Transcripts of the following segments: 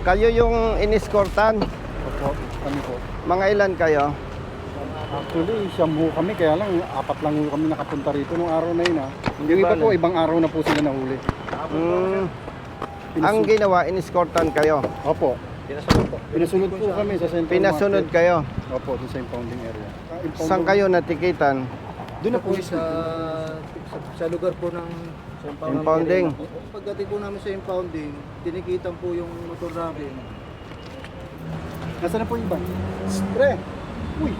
Kayo yung iniskortan. Opo, kami po. Mga ilan kayo? Actually, siyam ho kami, kaya lang apat lang ho kami nakapunta rito nung araw na yun ha. Yung iba po, ibang araw na po sila nahuli. Mm, ang ginawa, iniskortan kayo. Opo. Pinasunod po. Pinasunod po kami sa Central Pinasunod Market. kayo. Opo, sa impounding area. Ah, impounding- Saan kayo natikitan? Doon na po po sa, sa, sa lugar po ng sa Impounding. Pagdating po namin sa impounding, tinikitan po yung motor namin. Nasaan na po yung iba? Pre! Uy!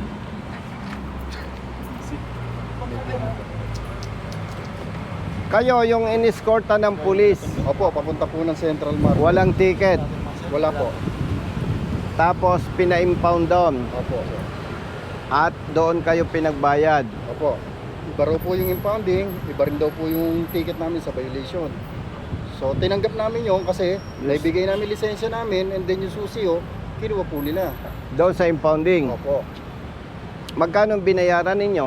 Kayo yung iniskortan ng pulis. Opo, papunta po ng Central Market. Walang ticket. Wala po. Tapos pina-impound doon. Opo. At doon kayo pinagbayad. Opo. Iba raw po yung impounding, iba rin daw po yung ticket namin sa violation. So, tinanggap namin yon kasi naibigay namin lisensya namin and then yung susi, oh, kinuha po nila. Doon sa impounding. Opo. Magkano binayaran ninyo?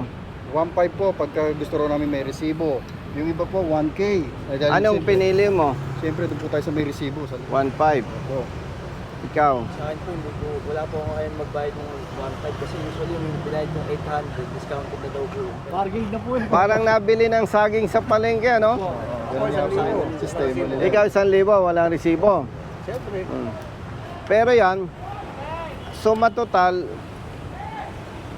1.5 po pagka gusto raw namin may resibo. Yung iba po, 1K. Eh, dahil Anong siyempre- pinili mo? Siyempre, doon po tayo sa may resibo. Sa 1.5. Opo. Ikaw. Sa akin po, hindi po, wala po ako ngayon magbayad ng 1.5 kasi usually yung binayad ng 800, discounted na daw po. Bargain na po eh. Parang nabili ng saging sa palengke, ano? Po yung sistema nila. Ikaw isang libo, walang resibo. Siyempre, Mm. Pero yan, suma total,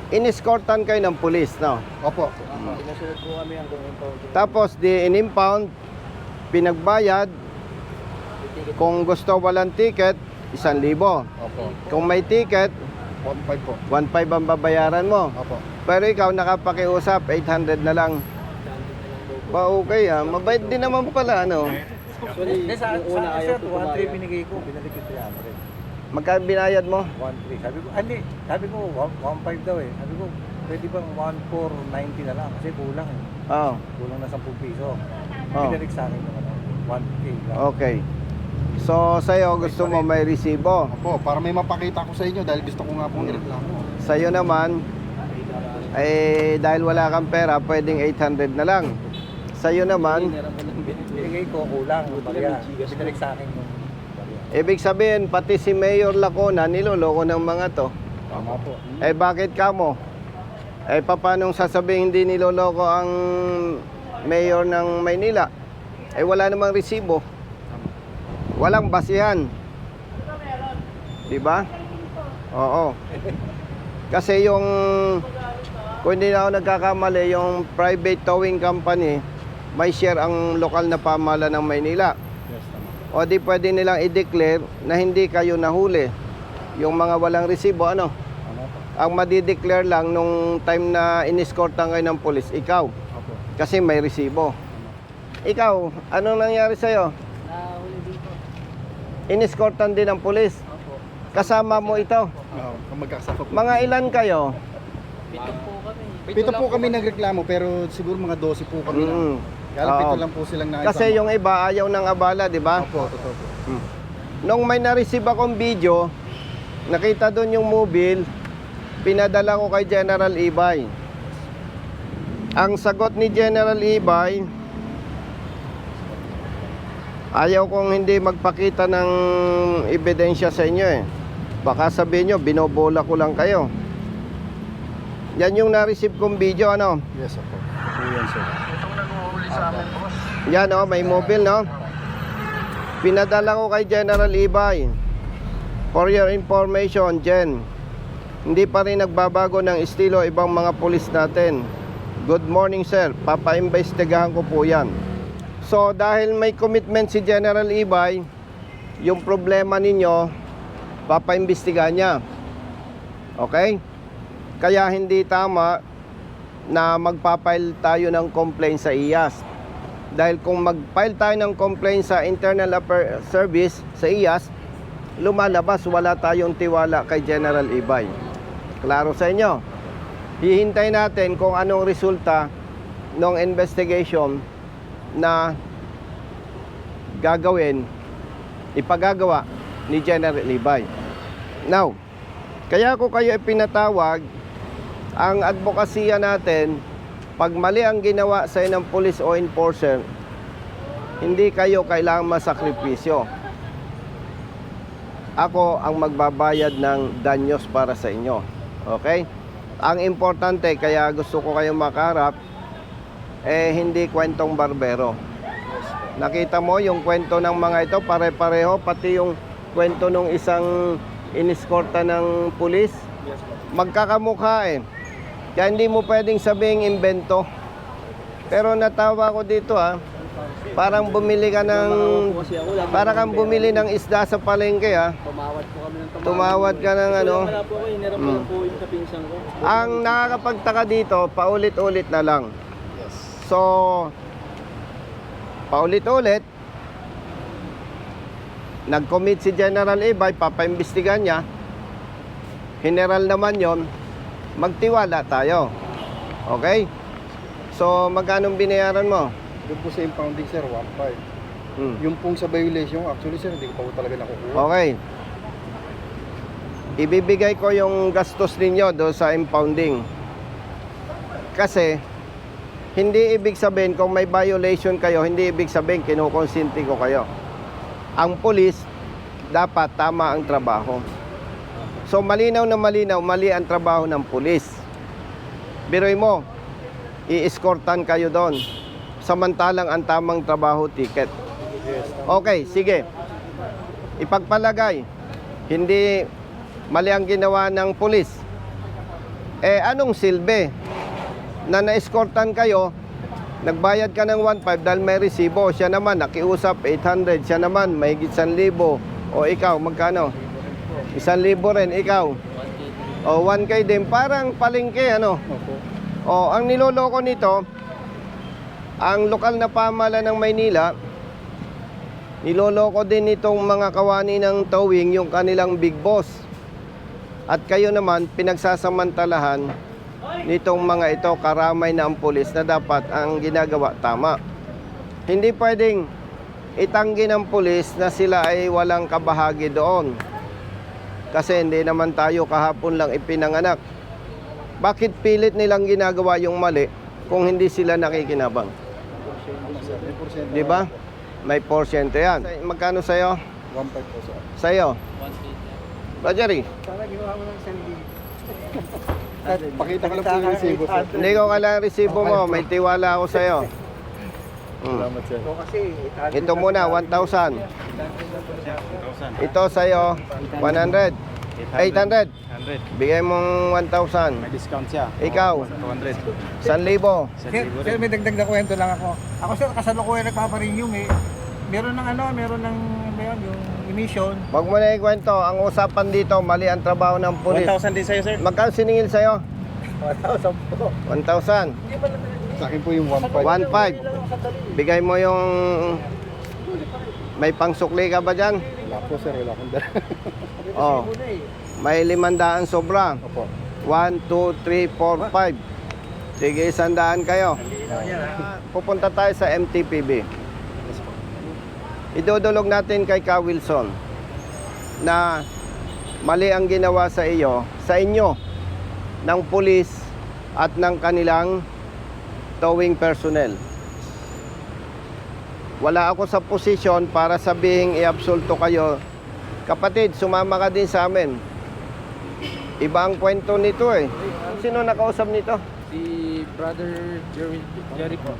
iniskortan kayo ng pulis, no? Opo. pinasunod po kami hanggang impounding. Tapos di in-impound, pinagbayad, kung gusto walang ticket, isang libo. Opo. Kung may ticket, 1.5 po. 1.5 ang babayaran mo. Opo. Pero ikaw nakapakiusap, 800 na lang. Ba okay ah, mabait din naman pala ano. Actually, yung una ayaw po kumayad. binigay ko, binalik ko mo rin. Magkano binayad mo? 1.3. Sabi ko, ah, hindi. Sabi ko, 1.5 daw eh. Sabi ko, pwede bang 1.490 na lang? Kasi kulang eh. Oh, Kulang na 10 piso. Oh. Binalik sa akin yung ano, 1K lang. okay. So sa'yo gusto mo may resibo. Opo, para may mapakita ko sa inyo dahil gusto ko nga pong ireklamo. Sa'yo naman, eh dahil wala kang pera, pwedeng 800 na lang. Sa'yo naman, Binigay ko, kulang. Barya. Binalik sa akin ibig sabihin, pati si Mayor Lacona, niloloko ng mga to. Tama po. Eh bakit ka mo? Eh paano sasabihin hindi niloloko ang mayor ng Maynila? Eh wala namang resibo. Walang basihan. 'Di ba? Oo. Kasi yung kung hindi na ako nagkakamali, yung private towing company, may share ang lokal na pamahala ng Maynila. O di pwede nilang i-declare na hindi kayo nahuli. Yung mga walang resibo, ano? Ang madideclare lang nung time na iniskortan kayo ng polis, ikaw. Kasi may resibo. Ikaw, anong nangyari sa'yo? Iniskortan din ng polis. Opo. Kasama mo ito. Oo, kung magkasama po. Mga ilan kayo? Pito po kami. Pito po kami nagreklamo pero siguro mga 12 po kami. Mm. Kaya lang pito Oo. lang po silang nakisama. Kasi yung iba ayaw ng abala, di ba? Opo, totoo po. Nung may na-receive akong video, nakita doon yung mobile, pinadala ko kay General Ibay. Ang sagot ni General Ibay, ayaw kong hindi magpakita ng ebidensya sa inyo eh. Baka sabihin nyo, binobola ko lang kayo. Yan yung na-receive kong video, ano? Yes. Opo yan, sir. Yan oh, may mobile no. Pinadala ko kay General Ibay. For your information, Jen. Hindi pa rin nagbabago ng estilo ibang mga pulis natin. Good morning, sir. Papaimbestigahan ko po yan. So, dahil may commitment si General Ibay, yung problema ninyo, papaimbestigahan niya. Okay? Kaya hindi tama na magpapile tayo ng complaint sa IAS. Dahil kung mag-file tayo ng complaint sa Internal Affair Service sa IAS, lumalabas wala tayong tiwala kay General Ibay. Klaro sa inyo. Hihintay natin kung anong resulta ng investigation na gagawin, ipagagawa ni General Ibay. Now, kaya ko kayo ipinatawag ang advokasya natin, pag mali ang ginawa sa ng police o enforcer, hindi kayo kailangang masakripisyo. ako ang magbabayad ng danyos para sa inyo. Okay? Ang importante, kaya gusto ko kayong makarap, eh hindi kwentong barbero. Nakita mo yung kwento ng mga ito, pare-pareho, pati yung kwento ng isang iniskorta ng pulis. Magkakamukha eh. Kaya hindi mo pwedeng sabing invento. Pero natawa ko dito ah. Parang bumili ka ng... Para kang ng bumili ng isda sa palengke ah. Tumawad po kami ng tumawad. Tumawad ka ng ano? Wala po ako, hiniram ko Mm. lang po yung sa pinsan ko. Ang nakakapagtaka dito, paulit-ulit na lang. So, paulit-ulit, nag-commit si General Ibay, papaimbestigan niya. General naman yon, magtiwala tayo. Okay? So, magkano binayaran mo? Doon po sa impounding sir, 1.5. Hmm. Yung pong sa violation, actually sir, hindi ko pa po talaga nakukuha. Okay. Ibibigay ko yung gastos ninyo do sa impounding. Kasi, hindi ibig sabihin kung may violation kayo, hindi ibig sabihin kinukonsinti ko kayo. Ang pulis, dapat tama ang trabaho. So, malinaw na malinaw, mali ang trabaho ng pulis. Biroy mo, i-escortan kayo doon. Samantalang ang tamang trabaho, ticket. Okay, sige. Ipagpalagay, hindi mali ang ginawa ng pulis. Eh, anong silbi? Na na-escortan kayo, nagbayad ka ng 1.5 dahil may resibo. Siya naman, nakiusap 800. Siya naman, may 1,000. O ikaw, magkano? 1,000 rin, ikaw. O 1K din, parang palengke, ano? O, ang niloloko nito, ang lokal na pamahala ng Maynila, niloloko din itong mga kawani ng towing yung kanilang big boss. At kayo naman, pinagsasamantalahan nitong mga ito, karamay na ang pulis na dapat ang ginagawa tama. Hindi pwedeng itanggi ng pulis na sila ay walang kabahagi doon. Kasi hindi naman tayo kahapon lang ipinanganak. Bakit pilit nilang ginagawa yung mali kung hindi sila nakikinabang? Di ba? May porsyento yan. Magkano sa'yo? 1.5 po sir. Sa'yo? Rogery, Sana ginawa mo ng sandi. Pakita ko lang po yung resibo sir. hindi ko kailangan resibo mo. May tiwala ako sa'yo. Salamat sir. So kasi, Ito muna, 1,000. Ito sa'yo, 100. 800. 100. Bigay mong 1,000. May discount siya. Ikaw, 200. 1,000. Sir, sir, may dagdag na kwento lang ako. Ako sir, kasalukuyan nagpaparenew eh. Meron ng ano, meron ng meron yung emission. Huwag mo na ikwento. Ang usapan dito, mali ang trabaho ng pulis. 1,000 din sa'yo, sir. Magkano siningil sa'yo? 1,000 po. 1,000. Sa akin po yung 1.5. 1,500. Bigay mo yung... May pangsukli ka ba dyan? Wala po sir, wala akong dala. Oh. May limandaan sobra. Opo. 1, 2, 3, 4, 5. Sige, isandaan kayo. Pupunta tayo sa MTPB. Idudulog natin kay Ka Wilson na mali ang ginawa sa iyo, sa inyo, ng pulis at ng kanilang towing personnel. Wala ako sa posisyon para sabihing iabsulto kayo. Kapatid, sumama ka din sa amin. Iba ang kwento nito eh. Sino nakausap nito? Si brother Jerry, Jerry po.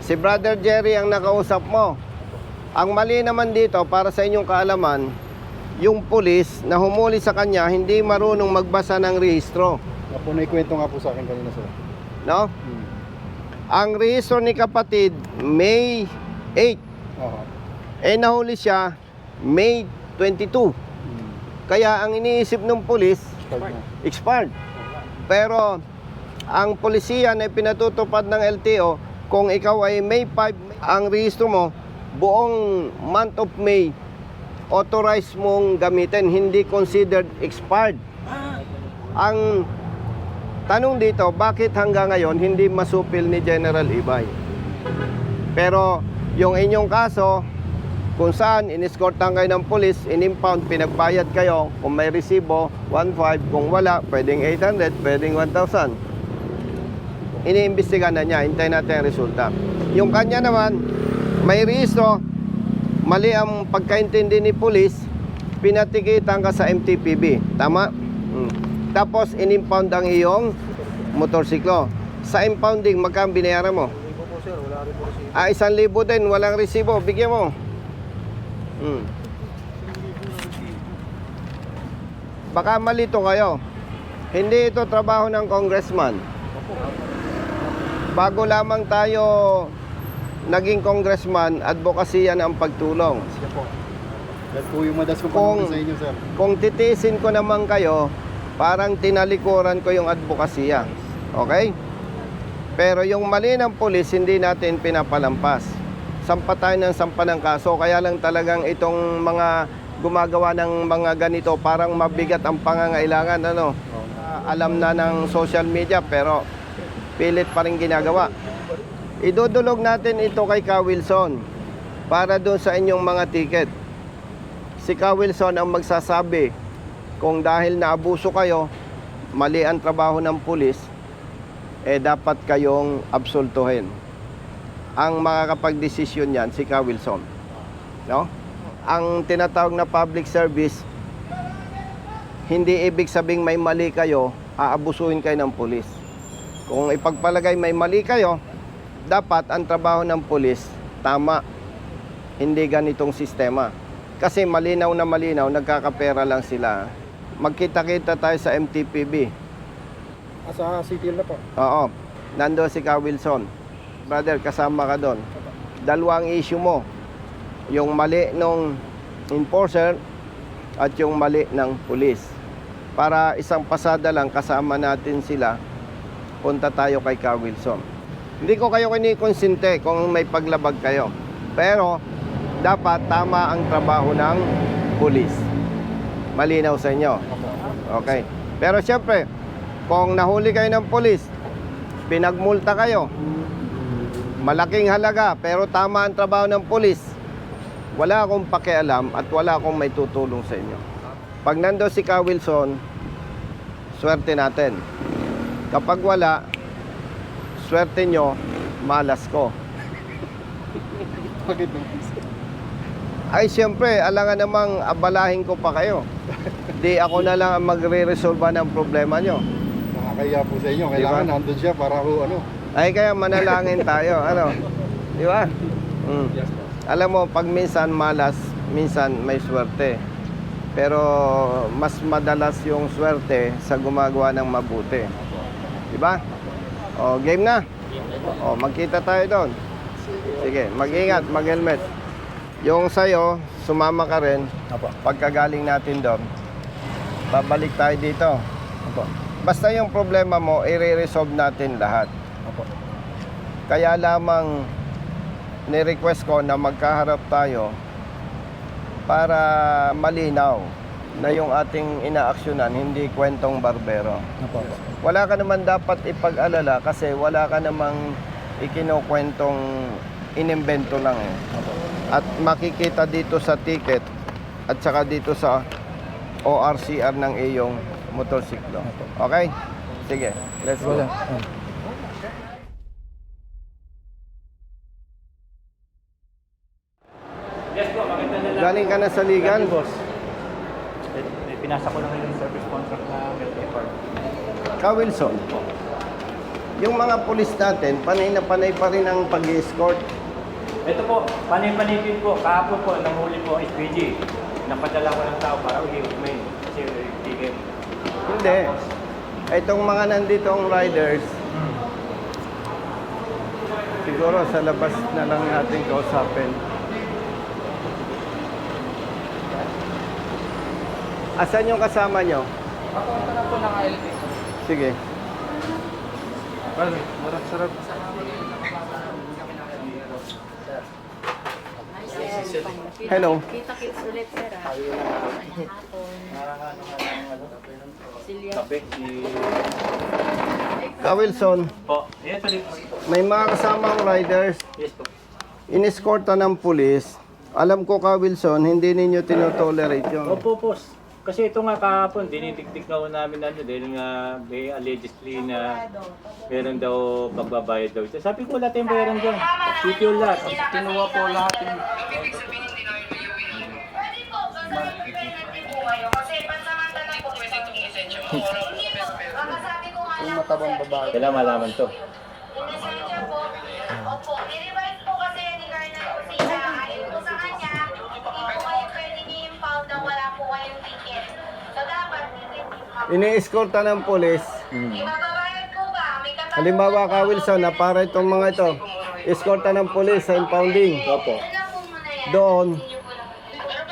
Si Brother Jerry ang nakausap mo. Ang mali naman dito, para sa inyong kaalaman, yung pulis na humuli sa kanya, hindi marunong magbasa ng rehistro. Nga po, naikwento nga po sa akin kanina sir. No? Hmm. Ang rehistro ni kapatid, May 8. Oo. Eh nahuli siya, May 22. Hmm. Kaya ang iniisip ng pulis, na. expired. Pero ang polisiya na pinatutupad ng LTO, kung ikaw ay May 5, ang rehistro mo, buong month of May, authorized mong gamitin, hindi considered expired. Ang tanong dito, bakit hanggang ngayon hindi masupil ni General Ibay? Pero yung inyong kaso, kung saan iniskortan kayo ng polis, in-impound, pinagbayad kayo, kung may resibo, 1.5, kung wala, pwedeng 800, pwedeng 1,000. Iniimbestiga na niya, hintayin natin ang resulta. Yung kanya naman, may rehistro, mali ang pagkaintindi ni polis, pinatikitan ka sa MTPB. Tama? Mm. Tapos, in-impound ang iyong motorsiklo. Sa impounding, magkano binayaran mo? Sir, wala rin po kasi. Ah, isang libo din, walang resibo. Bigyan mo. Hmm. Baka malito kayo. Hindi ito trabaho ng congressman. Bago lamang tayo naging congressman, advocacy yan ang pagtulong. Sige po. Yan po yung madas ko Kung- sa inyo, sir. Kung titiisin ko naman kayo, parang tinalikuran ko yung advokasya. Okay? Pero yung mali ng pulis, hindi natin pinapalampas. Sampa tayo ng sampa ng kaso. Kaya lang talagang itong mga gumagawa ng mga ganito, parang mabigat ang pangangailangan. Ano? Ah, alam na ng social media, pero pilit pa rin ginagawa. Idudulog natin ito kay Ka Wilson para doon sa inyong mga ticket si Ka Wilson ang magsasabi kung dahil naabuso kayo, mali ang trabaho ng pulis, eh dapat kayong absoltuhin. Ang makakapag-desisyon yan, si Ka Wilson. No? Ang tinatawag na public service, hindi ibig sabing may mali kayo, aabusuhin kayo ng pulis. Kung ipagpalagay may mali kayo, dapat ang trabaho ng pulis, tama, hindi ganitong sistema. Kasi malinaw na malinaw, nagkakapera lang sila. Magkita-kita tayo sa MTPB. Ah, sa city na po. Oo, nando si Ka Wilson. Brother, kasama ka doon. Dalawang issue mo. Yung mali nung enforcer at yung mali ng pulis. Para isang pasada lang kasama natin sila, punta tayo kay Ka Wilson. Hindi ko kayo kinikonsinte kung may paglabag kayo. Pero, dapat tama ang trabaho ng pulis. Malinaw sa inyo. Okay. Pero siyempre, kung nahuli kayo ng pulis, pinagmulta kayo, malaking halaga, pero tama ang trabaho ng pulis, wala akong pakialam at wala akong may tutulong sa inyo. Pag nando si Ka Wilson, swerte natin. Kapag wala, swerte nyo, malas ko. Ay, siyempre, alangan namang abalahin ko pa kayo. Di ako na lang ang magre-resolve ng problema nyo. Nakakaya po sa inyo. Kailangan ba? nandun siya para ho, ano. Ay, kaya manalangin tayo. Ano? Di ba? Mm. Alam mo, pag minsan malas, minsan may swerte. Pero mas madalas yung swerte sa gumagawa ng mabuti. Di ba? O, game na. O, magkita tayo doon. Sige, mag-ingat, mag-helmet. Yung sa'yo, sumama ka rin. Apo. Pagkagaling natin doon, babalik tayo dito. Apo. Basta yung problema mo, i-resolve natin lahat. Apo. Kaya lamang ni-request ko na magkaharap tayo para malinaw na yung ating inaaksyonan, hindi kwentong barbero. Wala ka naman dapat ipag-alala kasi wala ka namang ikinukwentong inimbento lang eh. At makikita dito sa ticket at saka dito sa ORCR ng iyong motorsiklo. Okay? Sige, let's go. Lang. Galing ka na sa ligan? boss. Pinasa ko lang yung service contract na FR. Ka Wilson, yung mga pulis natin, panay na panay pa rin ang pag-escort. Ito po, panay-panay din po. Kahapon po, nanghuli po ang SPG. Napadala ko ng tao para uhi-umain. Kasi ticket. Hindi. Itong mga nanditong riders, siguro sa labas na lang natin kausapin. Asan yung kasama nyo? Papunta na po ng ILP. Sige. Sarap, sarap. Hello. Kita-kits ulit, sir. ah. Silya. Kape, si... Ka Wilson, Po, yes, may mga kasamang riders, Yes po. inescorta ng pulis. Alam ko ka Wilson, hindi ninyo tinotolerate yun. Opo, boss. Kasi ito nga kahapon, dinitiktik na namin na ano, dahil nga may allegedly na meron daw pagbabayad daw. Sabi ko, wala tayong bayaran dyan. City yung lahat. Kinuha po lahat yung... Ibig sabihin, hindi namin may uwi na yun. Pwede po, basta ibigay natin po kayo. Kasi pansamantala po pwede itong isensya mo. Hindi po, baka sabi ko nga lang... Yung matabang babae. Kailangan malaman to. Po. Opo, hindi Ini-escorta ng polis. Katanungan Halimbawa ka Wilson na para itong mga ito, escorta ng polis sa impounding. Opo. Doon,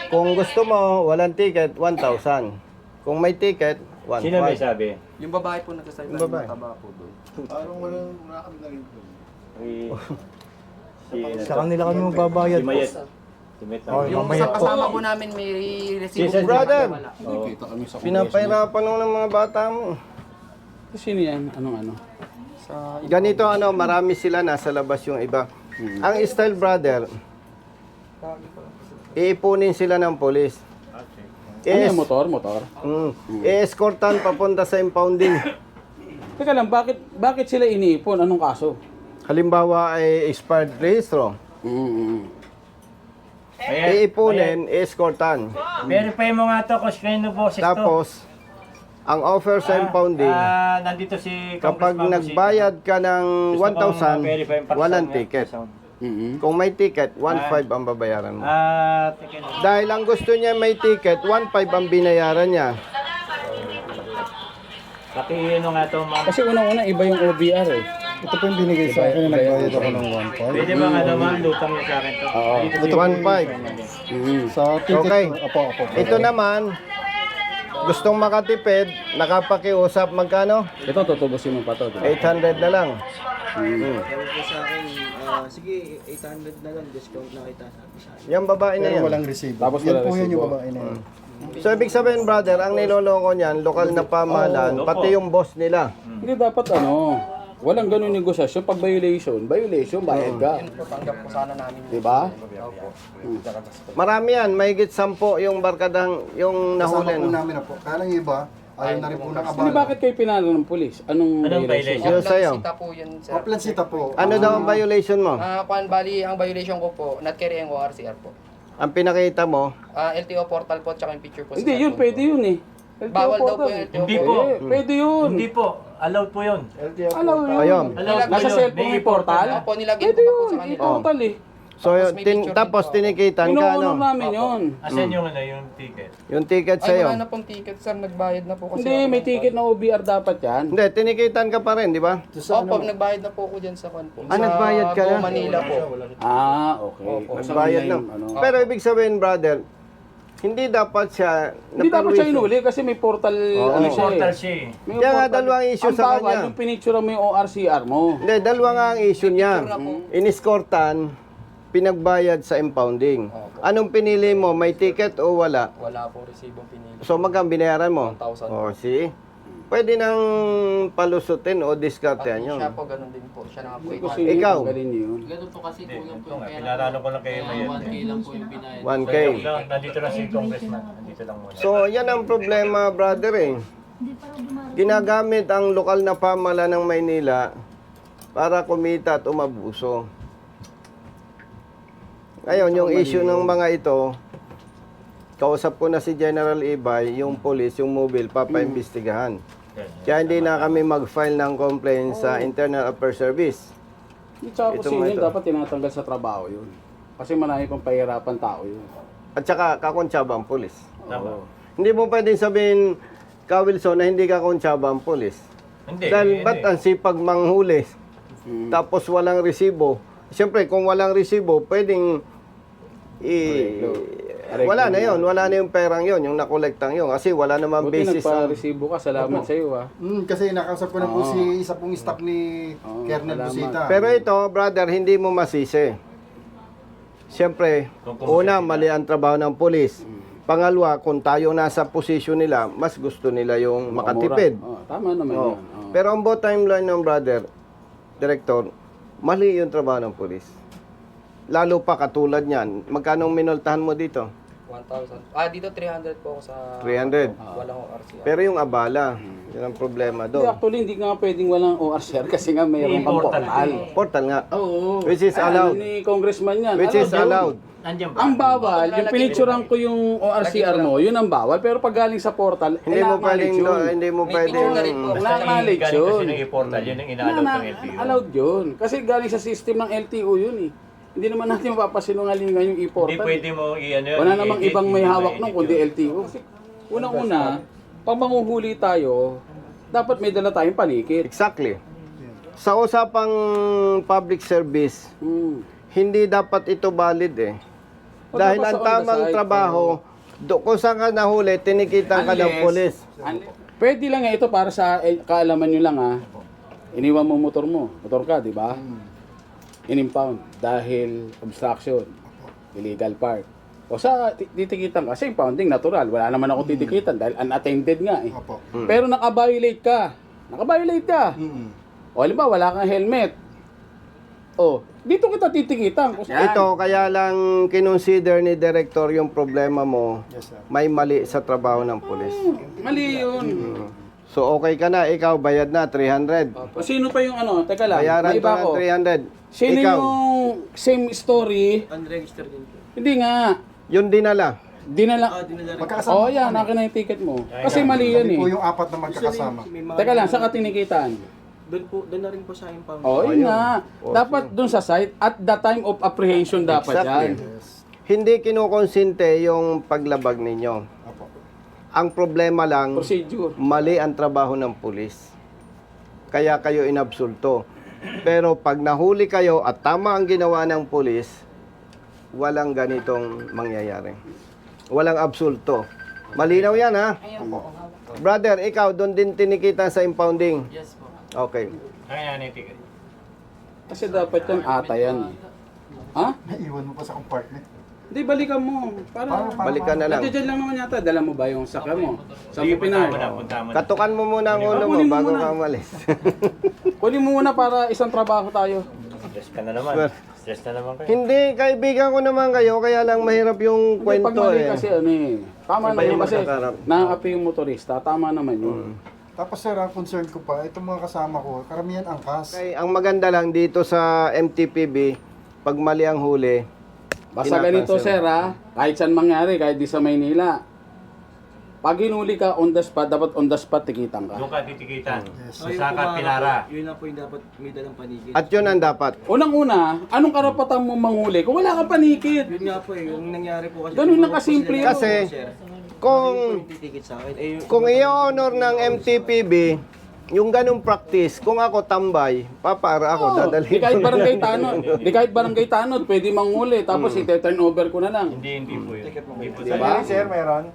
kung gusto mo, walang ticket, 1,000. Kung may ticket, 1,500. Sino may sabi? Yung babae po Yung babae. mataba po doon. Parang walang wala kami narinig doon. Si... Si... Sa kanila kami magbabayad Si po. Si Mayet. Oh, Yung mamaya isang po. kasama po namin may resibo Si- po. Brother! Oo. Kita kami sa Pinapahirapan mo ng mga bata mo. Sino yan? Anong ano? Sa Ganito ano, marami sila nasa labas yung iba. Ang style brother, iipunin sila ng polis. Ano Is, yung motor? Motor? mm, i-escortan papunta sa impounding. Teka lang, bakit bakit sila iniipon? Anong kaso? Halimbawa ay expired registro. Mm-hmm. Iipunin, i-escortan. Verify mo nga to, Coach Keno Boses to. Tapos, ang offer sa impounding, Ah, nandito si kapag Congressman nagbayad ka ng Gusto kong 1,000, ma-verify yung paksa walang niya. ticket. Mm-hmm. Kung may ticket, 1,500 ang babayaran mo. Ah, ticket. Dahil ang gusto niya may ticket, 1,500 ang binayaran niya. Paki ano nga to, ma'am. Kasi unang-una iba yung OBR eh. Ito po yung binigay sa akin na nagbayad ako ng 1.5. Pwede ba nga naman, lutang niyo sa akin to? Oo. Dito si- 1,500. Mm-hmm. Sa ticket Okay. ko. Apo, apo. Ito naman, gustong makatipid, nakapakiusap magkano? Ito tutubusin mo pa to. di ba? 800 na lang. Sabi po sa akin, ah, sige, 800 na lang, discount na kita. Sabi sa akin. Yung babae na Pero yan. walang resibo. Tapos Yan wala po yun yung babae na yan. So ibig sabihin brother, ang niloloko niyan, lokal na pamahalaan, pati yung boss nila. Hindi dapat ano, walang ganun negosasyon. Pag violation, violation, bayad ka. tanggap po sana namin. Di ba? Marami yan, mahigit sampo yung barkadang, yung Kasama nahuli. po no? namin na po. Kaya lang iba, ayaw na rin po ng Hindi bakit kayo pinalo ng polis? Anong, Anong violation? violation? Yun sa'yo. Sita po yun, sir. Maplansita po. Ano daw ang violation mo? Ah, kung bali, ang violation ko po, not carrying ORCR po. Ang pinakita mo, Ah, LTO portal po, tsaka yung picture po. sa Hindi, yun cellphone pwede yun eh. Bawal daw po portal. yung LTO Hindi po. Eh, pwede yun. Hindi po, allowed po yun. Alam mo yun. ayun. Allowed po Nasa yun. cellphone May may portal? Opo, nilagay Pwede ko pa po yun, sa kanila. i-portal eh. So, Tapos may tin, picture tapos din po. tinikitan ka, Inuunong ano? namin yun. Asan yung ano, yung ticket? Yung ticket Ay, sa'yo. wala na pong ticket, sir. Nagbayad na po kasi. Hindi, ako may ticket na OBR dapat yan. Hindi, tinikitan ka pa rin, di ba? Opo, nagbayad na po ako dyan sa kan po. Ah, Sa nagbayad ka na? Go Manila po. Ah, okay. Opo. Nasa Bayad kanila na. yung ano. Pero ibig sabihin, brother, hindi dapat siya Hindi dapat siya inuli kasi may portal, Oo. ano May siya portal eh. siya eh. May Kaya nga, portal. dalawang issue Ang sa bawal, kanya. yung pinicture mo yung ORCR mo. Hindi, dalawa nga ang issue niya. Iniskortan, pinagbayad sa impounding. Anong pinili mo? May ticket o wala? Wala po resibong pinili. So magkang binayaran mo? 1,000. O, see? Pwede nang palusutin o diskartehan yun. Siya po, ganun din po. Siya na nga po. Sino Ikaw. tanggalin yun. Ganun po kasi Hindi, kulang po ito yung nga, pera. pinarano ko lang kayo ngayon. 1K lang po yung binayad. 1K. So, nandito na si Congressman. Nandito lang muna. So, yan ang problema, brother eh. Ginagamit ang lokal na pamala ng Maynila para kumita at umabuso. Ngayon, yung issue ng mga ito, kausap ko na si General Ibay, yung police, yung mobile, papaimbestigahan. Kaya hindi na kami mag-file ng complaint sa Internal Affairs Service. Yung tsaka Ito mo yun, ito. dapat tinatanggal sa trabaho yun. Kasi marami pang pahirapan tao yun. At saka, kakontsaba ang police. Tama. Hindi mo pwedeng sabihin, Ka Wilson, na hindi ka kontsaba ang police. Hindi. Dahil hindi. ba't ang sipag manghuli, Mm. tapos walang resibo. Siyempre, kung walang resibo, pwedeng i... Wala na yon, wala na yung perang yon, yung nakolektang yon. Kasi wala namang Buti basis. ang- nagpa-resibo ka, salamat sa iyo ah. Mm, kasi nakausap ko na po Oo. si isa pong staff ni Oo, Kernel salamat. Busita. Pero ito, brother, hindi mo masisi. Siyempre, una, mali ang trabaho ng polis. Pangalawa, kung tayo nasa posisyon nila, mas gusto nila yung makatipid. Oh, tama naman Oo. yan. Oh. Pero ang both timeline ng brother, director, mali yung trabaho ng polis. Lalo pa katulad niyan, magkano ang minultahan mo dito? 1,000. Ah, dito 300 po ako sa... 300. Walang ORCR. Pero yung abala, yun ang problema Hindi, doon. actually, hindi nga pwedeng walang ORCR kasi nga mayroon May pang portal. portal. Portal nga. Oo. Which is Ay, allowed. ano ni congressman yan. Which is yun. allowed. Nandiyan ba? Ang bawal, yung pinicturean ko yung ORCR mo, yun ang bawal. Pero pag galing sa portal, Hindi mo pwedeng, yun. no, hindi mo May pwedeng, picture na rin po. Wala knowledge Galing yun. kasi ng e-portal, yun ang Na, inaalok na, ng LTO. allowed yun. Kasi galing sa system ng LTO yun eh. Hindi naman natin mapapasinungalingan yung Hindi e-portal. pwede mo i-ano yun. Wala namang ibang may hindi hawak nung kundi. LTO. Kasi unang-una, pag manguhuli tayo, dapat may dala tayong panikit. exactly. Sa usapang public service, Hmm. hindi dapat ito valid eh. O, Dahil ang sa on the tamang side, trabaho, do, kung saan ka nahuli, tinikitan ka ng Unless- polis. Unle- Pwede lang nga ito para sa eh, kaalaman nyo lang ha. Iniwan mo motor mo. Motor ka, di ba? In-impound dahil obstruction. Illegal park. O sa ti- titikitan ka, sa impounding natural. Wala naman ako titikitan dahil unattended nga eh. Opo. Pero naka-violate ka. Naka-violate ka. Mm-mm. O halimbawa, wala kang helmet. O, dito kita titikitan. Kung saan. Ito, kaya lang kinonsider ni Director yung problema mo, Yes, sir. may mali sa trabaho ng polis. Mali yun. So okay ka na, ikaw bayad na 300. O sino pa yung ano? Teka lang, Bayaran may ko iba ng ko. 300. Sino ikaw, yung same story? Unregistered din po. Hindi nga. yung dinala. Dinala. Ah. Magkakasama oh, yan. Akin na yung ticket mo. Kasi mali yan Kami eh. po yung apat na magkakasama. May mga- Teka lang, saan ka tinikitan? Doon po, doon na rin po sa impound. Oo, oh, yun yun. nga. Oh, Dapat dun sa site, at the time of apprehension dapat Exactly. yan. Yes. Hindi kinukonsinte yung paglabag ninyo. Ang problema lang, Procedure. mali ang trabaho ng pulis. Kaya kayo inabsulto. Pero pag nahuli kayo at tama ang ginawa ng pulis, walang ganitong mangyayari. Walang absulto. Malinaw yan ha? Brother, ikaw doon din tinikita sa impounding. Yes po. Okay. Ticket. Kasi dapat yan ata yan. eh. Ha? Naiwan mo pa sa compartment. Hindi, balikan mo. Para, Paano, paano, Balikan na lang. Nandiyan lang naman yata. Dala mo ba yung sakya mo? Sa Sige, mo na. Katukan mo muna ang ulo mo Kunin mo bago muna. ka umalis. Kunin mo muna para isang trabaho tayo. Stress ka na naman. Stress na naman kayo. Hindi, kaibigan ko naman kayo, kaya lang mahirap yung Hindi, pag kwento mali eh. kasi ano eh. Tama Iba naman yung kasi magkakarap. nakakapi yung motorista. Tama naman yun. Tapos sir, ang concern ko pa, itong mga kasama ko, karamihan angkas. Okay, ang maganda lang dito sa MTPB, pag mali ang huli, Basta ganito sir ha, kahit saan mangyari, kahit di sa Maynila. Pag hinuli ka on the spot, dapat on the spot tikitan ka. Doon ka titikitan. Yes. Ayun Sa mga- Pilara. Yun na po yung dapat may dalang panigid. at yun ang dapat. Unang-una, anong karapatan mo manghuli kung wala kang panikit? Yun nga po eh, yung nangyari po kasi. Ganun lang kasimple yun. Kasi. Kung. Eh, kung i-honor ng MTPB, yung ganong practice, kung ako tambay, papara ako, Oo, dadalhin di kahit ko. barangay tanod, di kahit barangay tanod, pwede manghuli, tapos Hmm. ite-turn over ko na lang. Hindi, hindi po yun. Hindi po Diba? sir, meron.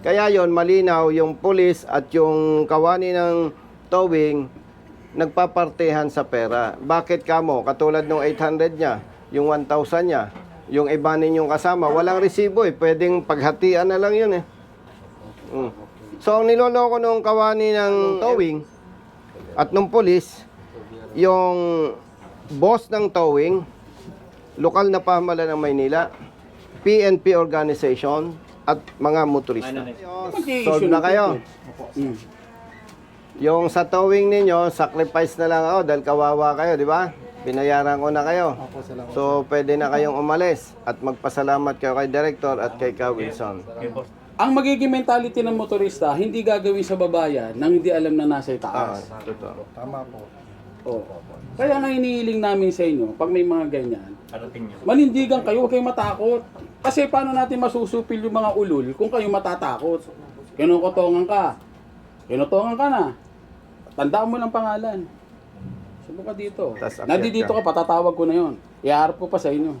Kaya yon malinaw, yung pulis at yung kawani ng towing, nagpapartehan sa pera. Bakit kamo? Katulad nung 800 niya, yung 1,000 niya, yung iba ninyong kasama, walang resibo eh. Pwedeng paghatian na lang yun eh. Mm. So, ang niloloko nung kawani ng towing at nung pulis, yung boss ng towing, lokal na pamahalaan ng Maynila, PNP organization, at mga motorista. Ano na- Solve na kayo. Mm. Yung sa towing ninyo, sacrifice na lang ako dahil kawawa kayo, di ba? Binayaran ko na kayo. So, pwede na kayong umalis at magpasalamat kayo kay Director at kay Ka Wilson. Ang magiging mentality ng motorista, hindi gagawin sa babayan nang hindi alam na nasa Ah, itaas. totoo. Tama po. Oo. Kaya nga inihiling namin sa inyo, pag may mga ganyan, Parating nyo. manindigan kayo, huwag kayong matakot. Kasi paano natin masusupil yung mga ulul kung kayo matatakot? Kinukutongan ka. Kinutongan ka na. Tandaan mo lang pangalan. Subo ka dito. Tas akyat Nandito ka. ka, patatawag ko na yon. Iharap ko pa sa inyo.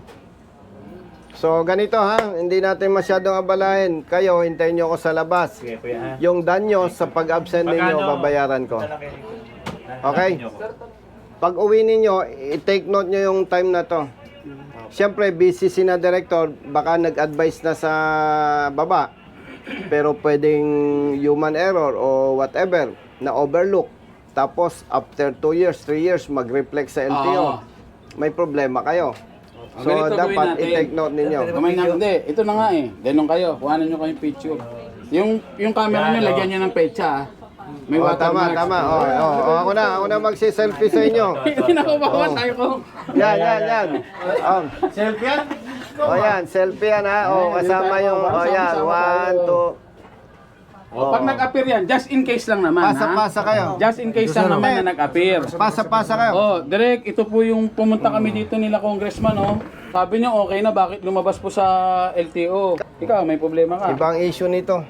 So, ganito ha, hindi natin masyadong abalahin. Kayo, hintayin nyo ako sa labas. Sige, kuya ha. Yung danyo sa pag-absent ninyo, Magkano? babayaran ko. Punta lang kayo dito. Okay. Hanapin nyo ako. Pag uwi ninyo, i-take note nyo yung time na to. Siyempre, busy si na director, baka nag-advise na sa baba. Pero pwedeng human error o whatever na overlook. Tapos, after 2 years, 3 years, mag-reflect sa LTO. Oo. May problema kayo. Ang So, ganito gawin dapat natin. i-take note ninyo. Kamay na, hindi. Ito na nga eh. Ganun kayo. Kuhanan nyo kayong picture. Yung, yung camera nyo, Yan, oh. lagyan nyo ng pecha ah. May Oh, tama, watermark. tama. Oh, oh, oh, ako na, ako na magsi-selfie sa inyo. Hindi na ko makuha tayo ko. Yan, yan, yan. Um, O yan, selfie yan ha. O, Ayan, kasama yung, tayo. o yan, one, two. O, pag nag-appear yan, just in case lang naman? Pasa-pasa kayo. Just in case lang naman na nag-appear. Pasa-pasa kayo. Oh, Direk, ito po yung pumunta kami dito nila congressman, oh. Sabi niyo okay na, bakit lumabas po sa LTO? Ikaw, may problema ka. Ibang issue nito.